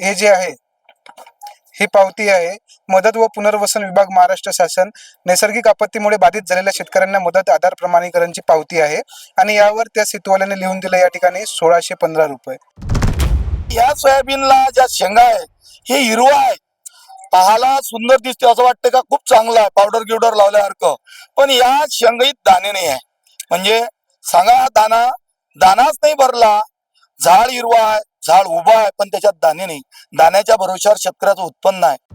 हे जे आहे ही पावती आहे मदत व पुनर्वसन विभाग महाराष्ट्र शासन नैसर्गिक आपत्तीमुळे बाधित झालेल्या शेतकऱ्यांना मदत आधार प्रमाणीकरणची पावती आहे आणि यावर त्या सेतूवाल्याने लिहून दिलं या ठिकाणी सोळाशे पंधरा रुपये. या सोयाबीनला ज्या शेंगा आहे हे हिरवा आहे. पाहाला सुंदर दिसते असं वाटतं का खूप चांगलं आहे पावडर गिवडर लावल्यासारखं पण या शेंगईत दाणे नाही आहे. म्हणजे सांगा दाना दानाच नाही भरला. झाड हिरवा आहे झाड उभा आहे पण त्याच्यात दाणे नाही. दाण्याच्या भरोश्यावर शेतकऱ्याचं उत्पन्न आहे.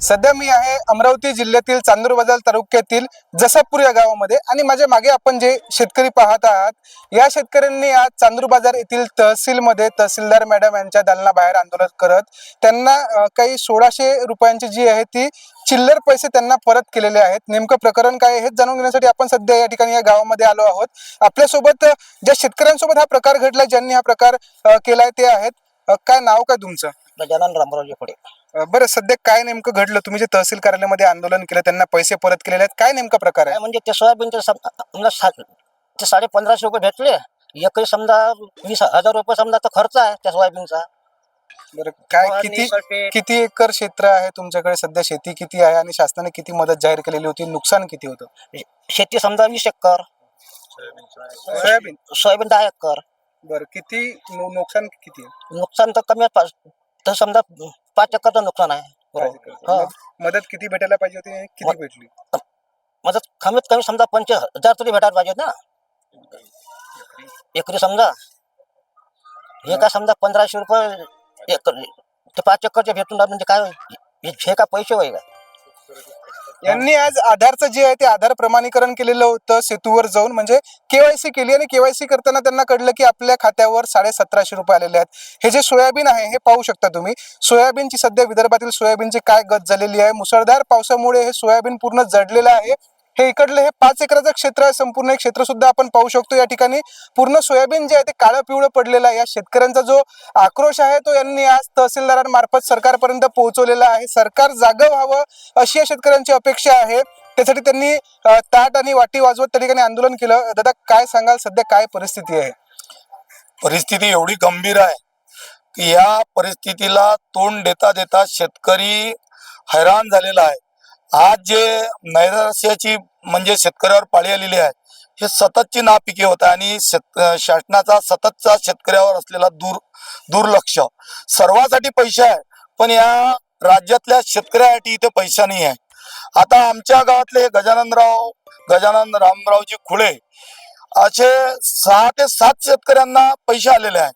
सध्या मी आहे अमरावती जिल्ह्यातील चांदूर बाजार तालुक्यातील जसापूर या गावामध्ये. आणि माझ्या मागे आपण जे शेतकरी पाहत आहात या शेतकऱ्यांनी आज चांदूर बाजार येथील तहसीलमध्ये तहसीलदार मॅडम यांच्या दालनाबाहेर आंदोलन करत त्यांना काही सोळाशे रुपयांची जी आहे ती चिल्लर पैसे त्यांना परत केलेले आहेत. नेमकं प्रकरण काय हेच जाणून घेण्यासाठी आपण सध्या या ठिकाणी या गावामध्ये आलो आहोत. आपल्यासोबत ज्या शेतकऱ्यांसोबत हा प्रकार घडला ज्यांनी हा प्रकार केलाय ते आहेत. काय नाव काय तुमचं? गजानन रामरावजी पुढे बरं सध्या काय नेमकं घडलं? तुम्ही जे तहसील कार्यालयामध्ये आंदोलन केलं त्यांना पैसे परत केलेले आहेत. काय नेमका प्रकार आहे? म्हणजे ते सोयाबीनचे सम- आम्हाला सा- ते साडे पंधराशे रुपये भेटले. एकही समजा वीस हजार रुपये समजा खर्च आहे त्या सोयाबीनचा. बरं काय फवारणी, किती सल्फेट. किती एकर क्षेत्र आहे तुमच्याकडे? सध्या शेती किती आहे आणि शासनाने किती मदत जाहीर केलेली होती? नुकसान किती होतं? शेती समजा वीस एकर. सोयाबीन. सोयाबीन दहा एकर. बरं किती नु- नुकसान किती आहे? नुकसान तर कमी आहे. पाच तर समजा पाच एकरचं नुकसान आहे. हा. मद- मदत किती भेटायला पाहिजे होती आणि किती भेटली? माझं कमीत कमी समजा पंच हजार तरी भेटायला पाहिजे ना. एकरी समजा. हे. काय समजा पंधराशे रुपये एकर ते पाच एकरचे भेटून राहिले म्हणजे काय होईल? हे हे का पैसे होय का यांनी आज आधारचं जे आहे ते आधार प्रमाणीकरण केलेलं होतं सेतूवर जाऊन. म्हणजे केवायसी केली आणि केवायसी करताना त्यांना कळलं की आपल्या खात्यावर साडे सतराशे रुपये आलेले आहेत. हे जे सोयाबीन आहे हे पाहू शकता तुम्ही. सोयाबीनची सध्या विदर्भातील सोयाबीनची काय गत झालेली आहे? मुसळधार पावसामुळे हे सोयाबीन पूर्ण जडलेलं आहे. हे इकडलं हे पाच एकराचं क्षेत्र आहे. संपूर्ण क्षेत्र सुद्धा आपण पाहू शकतो. या ठिकाणी पूर्ण सोयाबीन जे आहे ते काळं पिवळं पडलेलं आहे. या शेतकऱ्यांचा जो आक्रोश आहे तो यांनी आज तहसीलदारांमार्फत सरकारपर्यंत पोहोचवलेला आहे. सरकार जागं व्हावं अशी या शेतकऱ्यांची अपेक्षा आहे. त्यासाठी त्यांनी ताट आणि वाटी वाजवत त्या ठिकाणी आंदोलन केलं. दादा काय सांगाल? सध्या काय परिस्थिती आहे? परिस्थिती एवढी गंभीर आहे की या परिस्थितीला तोंड देता देता शेतकरी हैराण झालेला आहे. आज जे नैराश्याची म्हणजे शेतकऱ्यावर पाळी आलेली आहे हे सततची नापिके होत आहे आणि शेत शासनाचा सततचा शेतकऱ्यावर असलेला दूर दुर्लक्ष. सर्वासाठी पैसे आहे पण या राज्यातल्या शेतकऱ्यासाठी इथे पैसा नाही आहे. आता आमच्या गावातले गजाननराव गजानन रामरावजी खुळे असे सहा ते सात शेतकऱ्यांना पैसे आलेले आहे.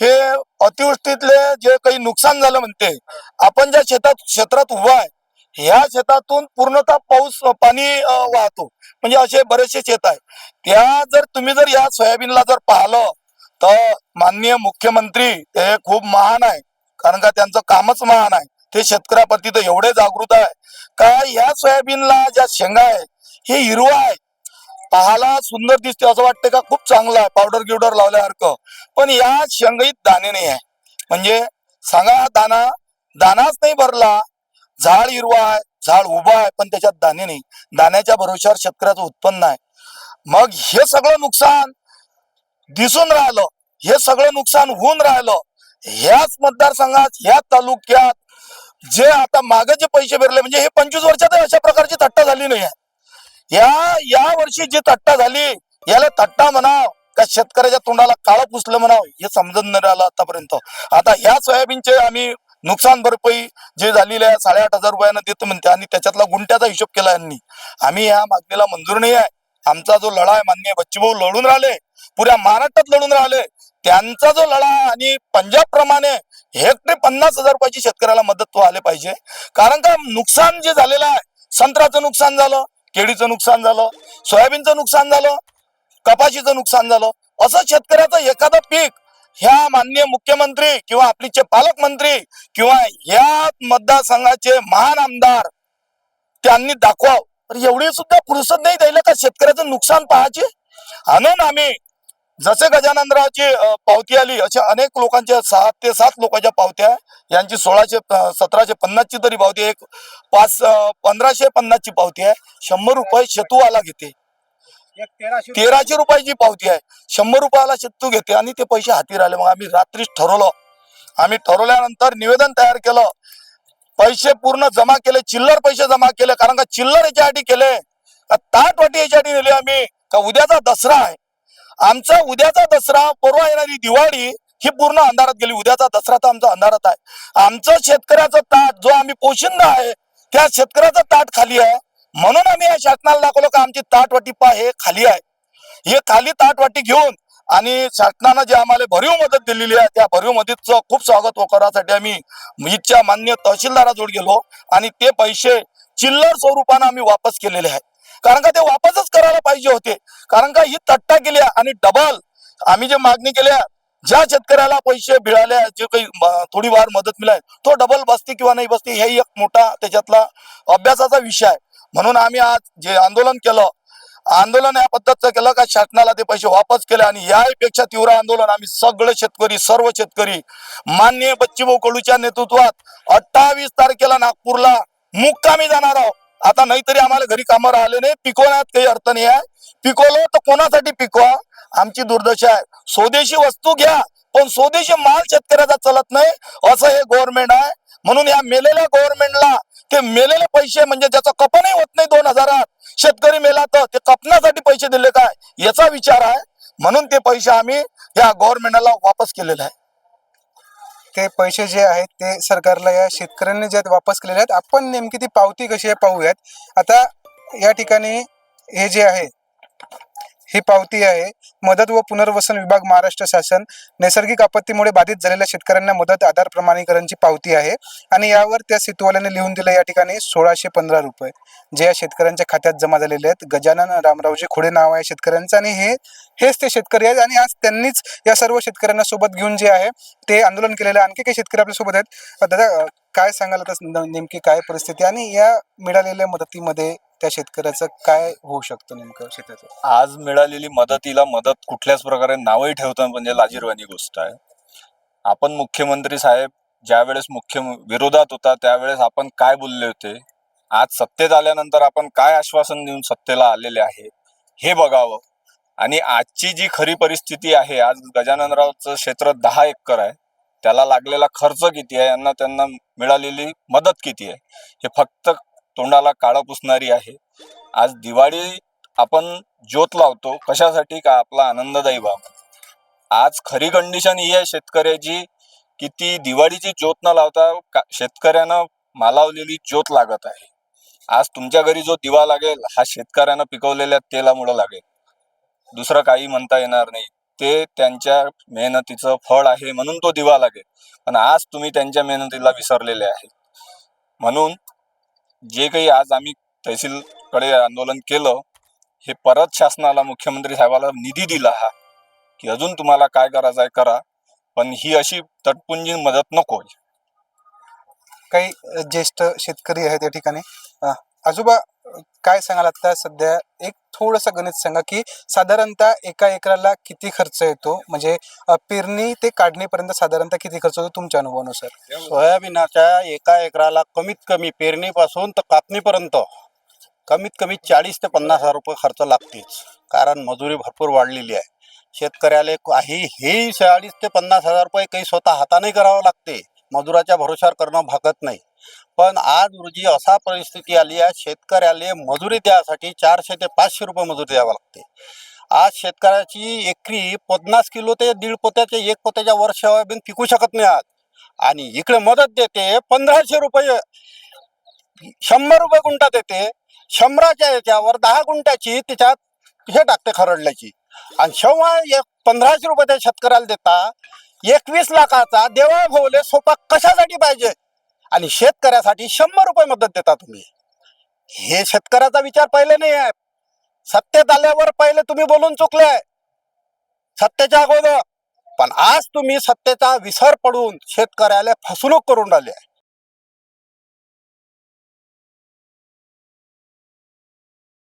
हे अतिवृष्टीतले जे काही नुकसान झालं म्हणते आपण ज्या शेतात क्षेत्रात उभा आहे ह्या शेतातून पूर्णतः पाऊस पाणी वाहतो. म्हणजे असे बरेचसे शेत आहे त्या जर तुम्ही जर या सोयाबीनला जर पाहिलं तर माननीय मुख्यमंत्री ते खूप महान आहे कारण का त्यांचं कामच महान आहे. ते शेतकऱ्याप्रती तर एवढे जागृत आहे का ह्या सोयाबीनला ज्या शेंगा आहे हे हिरवा आहे पाहाला सुंदर दिसते असं वाटतं का? खूप चांगलं आहे. पावडर गिवडर लावल्यासारखं. पण या शेंगईत दाणे नाही आहे. म्हणजे सांगा हा दाना दानाच नाही भरला. झाड हिरवा आहे झाड उभा आहे पण त्याच्यात दाणे नाही. दाण्याच्या भरोश्यावर शेतकऱ्याचं उत्पन्न आहे. मग हे सगळं नुकसान दिसून राहिलं हे सगळं नुकसान होऊन राहिलं ह्याच मतदारसंघात ह्या तालुक्यात जे आता मागे जे पैसे भरले म्हणजे हे पंचवीस वर्षात अशा प्रकारची थट्टा झाली नाही या या वर्षी जी थट्टा झाली याला थट्टा म्हणाव का शेतकऱ्याच्या तोंडाला काळं पुसलं म्हणाव हे समजत नाही राहिलं आतापर्यंत. आता ह्या सोयाबीनचे आम्ही नुकसान भरपाई जे झालेली आहे साडेआठ हजार रुपयानं देतो म्हणते आणि त्याच्यातला गुंट्याचा हिशोब केला यांनी. आम्ही या मागणीला मंजूर नाही आहे. आमचा जो लढा आहे मान्य बच्चूभाऊ लढून राहिले पुऱ्या महाराष्ट्रात लढून राहिले त्यांचा जो लढा आहे आणि पंजाब प्रमाणे हेक्टरी पन्नास हजार रुपयाची शेतकऱ्याला मदत व्हायला पाहिजे. कारण का नुकसान जे झालेलं आहे संत्र्याचं नुकसान झालं केळीचं नुकसान झालं सोयाबीनचं नुकसान झालं कपाशीचं नुकसान झालं असं शेतकऱ्याचं एखादं पीक ह्या माननीय मुख्यमंत्री किंवा आपलीचे पालकमंत्री किंवा ह्या मतदारसंघाचे महान आमदार त्यांनी दाखवाव. तर एवढी सुद्धा फुरसत नाही द्यायला का शेतकऱ्याचं नुकसान पाहायचे? आणून आम्ही जसे गजाननरावची पावती आली अशा अनेक लोकांच्या सहा ते सात लोकांच्या पावत्या यांची सोळाशे सतराशे पन्नासची तरी पावती आहे. एक पाच पंधराशे पन्नासची पावती आहे. शंभर रुपये शेतूवाला घेते. तेराशे रुपयाची पावती आहे. शंभर रुपयाला शेतू घेते आणि ते पैसे हाती राहिले. मग आम्ही रात्रीच ठरवलं. आम्ही ठरवल्यानंतर निवेदन तयार केलं. पैसे पूर्ण जमा केले. चिल्लर पैसे जमा केले. कारण का चिल्लर याच्यासाठी केले. का ताट वाटी याच्यासाठी नेली आम्ही. का उद्याचा दसरा आहे. आमचा उद्याचा दसरा परवा येणारी दिवाळी ही पूर्ण अंधारात गेली. उद्याचा दसरा तर आमचा अंधारात आहे. आमचं शेतकऱ्याचं ताट जो आम्ही पोशिंदा आहे त्या शेतकऱ्याचं ताट खाली आहे. म्हणून आम्ही या शासनाला दाखवलं का आमची ताटवाटी पा हे खाली आहे. हे खाली ताटवाटी घेऊन आणि शासनानं जे आम्हाला भरीव मदत दिलेली आहे त्या भरीव मदतीचं खूप स्वागत करासाठी आम्ही इथच्या मान्य तहसीलदाराजवळ गेलो आणि ते पैसे चिल्लर स्वरूपानं आम्ही वापस केलेले आहे कारण का ते वापसच करायला पाहिजे होते. कारण का ही तट्टा केल्या आणि डबल आम्ही जे मागणी केल्या ज्या शेतकऱ्याला पैसे मिळाले जे काही थोडीफार मदत मिळाली तो डबल बसते किंवा नाही बसते हे एक मोठा त्याच्यातला अभ्यासाचा विषय आहे. म्हणून आम्ही आज जे आंदोलन केलं आंदोलन या पद्धतीचं केलं का शासनाला ते पैसे वापस केले आणि यापेक्षा तीव्र आंदोलन आम्ही सगळे शेतकरी सर्व शेतकरी मान्य बच्चीभाऊ कडूच्या नेतृत्वात अठ्ठावीस तारखेला नागपूरला मुक्कामी जाणार आहोत. आता नाहीतरी आम्हाला घरी कामं राहिले नाही पिकवण्यात काही अर्थ नाही आहे. पिकवलं तर कोणासाठी पिकवा? आमची दुर्दशा आहे. स्वदेशी वस्तू घ्या पण स्वदेशी माल शेतकऱ्याचा चलत नाही. असं हे गव्हर्नमेंट आहे. म्हणून या मेलेल्या गव्हर्नमेंटला ते मेलेले पैसे म्हणजे ज्याचं कपनही होत नाही दोन हजारात. शेतकरी मेला तर ते कपनासाठी पैसे दिले काय? याचा विचार आहे. म्हणून ते पैसे आम्ही या गव्हर्नमेंटला वापस केलेले आहे. ते पैसे जे आहेत ते सरकारला या शेतकऱ्यांनी जे आहेत वापस केलेले आहेत. आपण नेमकी ती पावती कशी आहे पाहूयात. आता या ठिकाणी हे जे आहे ही पावती आहे मदत व पुनर्वसन विभाग महाराष्ट्र शासन. नैसर्गिक आपत्तीमुळे बाधित झालेल्या शेतकऱ्यांना मदत आधार प्रमाणीकरणची पावती आहे आणि यावर त्या सेतूवाल्याने लिहून दिलं या ठिकाणी सोळाशे पंधरा रुपये. जे या शेतकऱ्यांच्या खात्यात जमा झालेले आहेत. गजानन रामरावजी खोडे नाव आहे शेतकऱ्यांचं आणि हे हेच ते शेतकरी आहेत आणि आज त्यांनीच या सर्व शेतकऱ्यांना सोबत घेऊन जे आहे ते आंदोलन केलेलं आहे. आणखी काही शेतकरी आपल्यासोबत आहेत. दादा काय सांगाल आता नेमकी काय परिस्थिती आणि या मिळालेल्या मदतीमध्ये त्या शेतकऱ्याचं काय होऊ शकतं नेमकं शेताचं? आज मिळालेली मदतीला मदत कुठल्याच प्रकारे नावही ठेवतात म्हणजे लाजीरवाणी गोष्ट आहे. आपण मुख्यमंत्री साहेब ज्यावेळेस मुख्य विरोधात होता त्यावेळेस आपण काय बोलले होते? आज सत्तेत आल्यानंतर आपण काय आश्वासन देऊन सत्तेला आलेले आहे? हे बघावं. आणि आजची जी खरी परिस्थिती आहे आज गजाननरावचं क्षेत्र दहा एकर आहे. त्याला लागलेला खर्च किती आहे? यांना त्यांना मिळालेली मदत किती आहे? हे फक्त तोंडाला काळं पुसणारी आहे. आज दिवाळी आपण ज्योत लावतो. कशासाठी? का आपला आनंददायी व्हावा आज खरी कंडिशन ही आहे शेतकऱ्याची की ती दिवाळीची ज्योत न लावता का- शेतकऱ्यानं मालावलेली ज्योत लागत आहे. आज तुमच्या घरी जो दिवा लागेल हा शेतकऱ्यानं पिकवलेल्या तेलामुळं लागेल. दुसरं काही म्हणता येणार नाही. ते त्यांच्या मेहनतीचं फळ आहे म्हणून तो दिवा लागेल. पण आज तुम्ही त्यांच्या मेहनतीला विसरलेले आहेत म्हणून जे काही आज आम्ही तहसीलकडे आंदोलन केलं हे परत शासनाला मुख्यमंत्री साहेबाला निधी दिला हा की अजून तुम्हाला काय करायचं आहे करा पण ही अशी तटपुंजी मदत नको काही ज्येष्ठ शेतकरी आहेत या ठिकाणी. आजोबा काय सांगाल आता सध्या? एक थोडस गणित सांगा की साधारणतः एका एकराला किती खर्च येतो? म्हणजे पेरणी ते काढणीपर्यंत साधारणतः किती खर्च होतो तुमच्या अनुभवानुसार? सोयाबीनाच्या एका एकराला कमीत कमी पेरणीपासून तर कापणीपर्यंत कमीत कमी चाळीस ते पन्नास हजार रुपये खर्च लागतेच. कारण मजुरी भरपूर वाढलेली आहे. शेतकऱ्याला काही हे चाळीस ते पन्नास हजार रुपये काही स्वतः हाताने करावं लागते. मजुराच्या भरोशावर करणं भागत नाही. पण आज रोजी असा परिस्थिती आली आहे शेतकऱ्याला मजुरी द्यासाठी चारशे ते पाचशे रुपये मजुरी द्यावं लागते. आज शेतकऱ्याची एकरी पन्नास किलो ते दीड पोत्याचे एक पोत्याच्या वर सोयाबीन पिकू शकत नाही आज. आणि इकडे मदत देते पंधराशे रुपये शंभर रुपये गुंठा देते. शंभराच्या याच्यावर दहा गुंठ्याची त्याच्यात हे टाकते खरडल्याची. आणि शेव्हा एक पंधराशे रुपये त्या शेतकऱ्याला देता एकवीस लाखाचा देवा भोवले सोपा कशासाठी पाहिजे? आणि शेतकऱ्यासाठी शंभर रुपये मदत देता तुम्ही. हे शेतकऱ्याचा विचार पहिले नाही आहे. सत्तेत आल्यावर पहिले तुम्ही बोलून चुकले. सत्तेच्या अगोदर. पण आज तुम्ही सत्तेचा विसर पडून शेतकऱ्याला फसवणूक करून राहिले. आहे